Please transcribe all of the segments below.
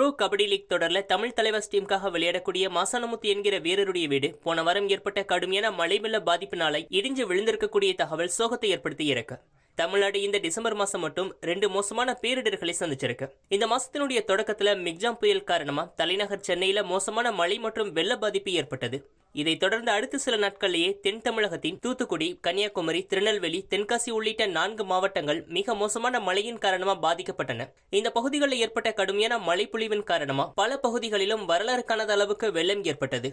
Bro kabaddi league தொடர்ல தமிழ் தலைவாஸ் டீமுக்காக விளையாடக்கூடிய மாசானமுத்து என்கிற வீரருடைய வீடு போன வாரம் ஏற்பட்ட கடுமையான மழை வெள்ள பாதிப்பினால இடிஞ்சு விழுந்திருக்கக்கூடிய தகவல் சோகத்தை ஏற்படுத்தி இருக்கு. தமிழ்நாடு இந்த டிசம்பர் மாசம் மட்டும் ரெண்டு மோசமான பேரிடர்களை சந்திச்சிருக்கு. இந்த மாசத்தினுடைய தொடக்கத்துல மிக்ஜாம் புயல் காரணமா தலைநகர் சென்னையில மோசமான மழை மற்றும் வெள்ள பாதிப்பு ஏற்பட்டது. இதைத் தொடர்ந்து அடுத்த சில நாட்களிலேயே தென் தமிழகத்தின் தூத்துக்குடி கன்னியாகுமரி திருநெல்வேலி தென்காசி உள்ளிட்ட நான்கு மாவட்டங்கள் மிக மோசமான மழையின் காரணமா பாதிக்கப்பட்டன. இந்த பகுதிகளில் ஏற்பட்ட கடுமையான மழைப்பொழிவின் காரணமா பல பகுதிகளிலும் வரலாறு காணாத அளவுக்கு வெள்ளம் ஏற்பட்டது.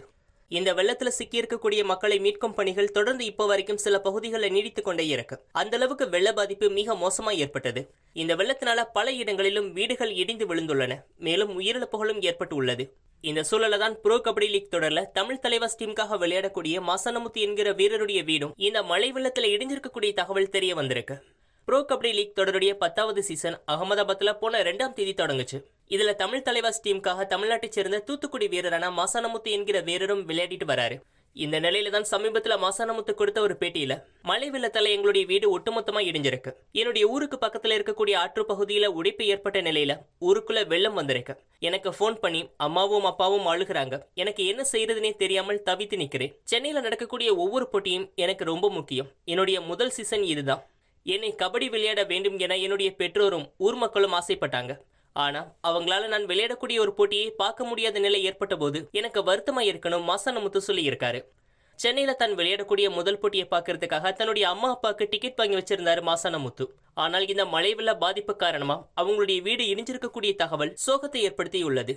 இந்த வெள்ளத்துல சிக்கியிருக்கக்கூடிய மக்களை மீட்கும் பணிகள் தொடர்ந்து இப்போ வரைக்கும் சில பகுதிகளில் நீடித்துக் கொண்டே இருக்கு. அந்த அளவுக்கு வெள்ள பாதிப்பு மிக மோசமா ஏற்பட்டது. இந்த வெள்ளத்தினால பல இடங்களிலும் வீடுகள் இடிந்து விழுந்துள்ளன. மேலும் உயிரிழப்புகளும் ஏற்பட்டு உள்ளது. இந்த சூழல தான் ப்ரோ கபடி லீக் தொடர்ல தமிழ் தலைவர் டீமுக்காக விளையாடக்கூடிய மாசானமுத்து என்கிற வீரருடைய வீடும் இந்த மழை வெள்ளத்துல இடிஞ்சிருக்கக்கூடிய தகவல் தெரிய வந்திருக்கு. ப்ரோ கபடி லீக் தொடருடைய பத்தாவது சீசன் அகமதாபாத்ல போன ரெண்டாம் தேதி தொடங்குச்சு. இதுல தமிழ் தலைவாஸ் டீமுக்காக தமிழ்நாட்டை சேர்ந்த தூத்துக்குடி வீரரான மாசானமுத்து என்கிற வீரரும் விளையாடிட்டு வராரு. இந்த நிலையில தான் சமீபத்துல மாசானமுத்து கொடுத்த ஒரு பேட்டியில மழை வெள்ளத்தால எங்களுடைய வீடு ஒட்டுமொத்தமா இடிஞ்சிருக்கு. என்னுடைய ஊருக்கு பக்கத்துல இருக்கக்கூடிய ஆற்று பகுதியில உடைப்பு ஏற்பட்ட நிலையில ஊருக்குள்ள வெள்ளம் வந்திருக்கு. எனக்கு ஃபோன் பண்ணி அம்மாவும் அப்பாவும் அழுகுறாங்க. எனக்கு என்ன செய்யறதுனே தெரியாமல் தவித்து நிக்கிறேன். சென்னையில நடக்கக்கூடிய ஒவ்வொரு போட்டியும் எனக்கு ரொம்ப முக்கியம். என்னுடைய முதல் சீசன் இதுதான். என்னை கபடி விளையாட வேண்டும் என என்னுடைய பெற்றோரும் ஊர் மக்களும் ஆசைப்பட்டாங்க. ஆனா அவங்களால நான் விளையாடக்கூடிய ஒரு போட்டியை பார்க்க முடியாத நிலை ஏற்பட்ட போது எனக்கு வருத்தமா இருக்கணும் மாசானமுத்து சொல்லியிருக்காரு சென்னையில தான் விளையாடக்கூடிய முதல் போட்டியை பார்க்கறதுக்காக தன்னுடைய அம்மா அப்பாவுக்கு டிக்கெட் வாங்கி வச்சிருந்தாரு மாசானமுத்து ஆனால் இந்த மழை வெள்ள பாதிப்பு காரணமா அவங்களுடைய வீடு இடிஞ்சிருக்கக்கூடிய தகவல் சோகத்தை ஏற்படுத்தியுள்ளது.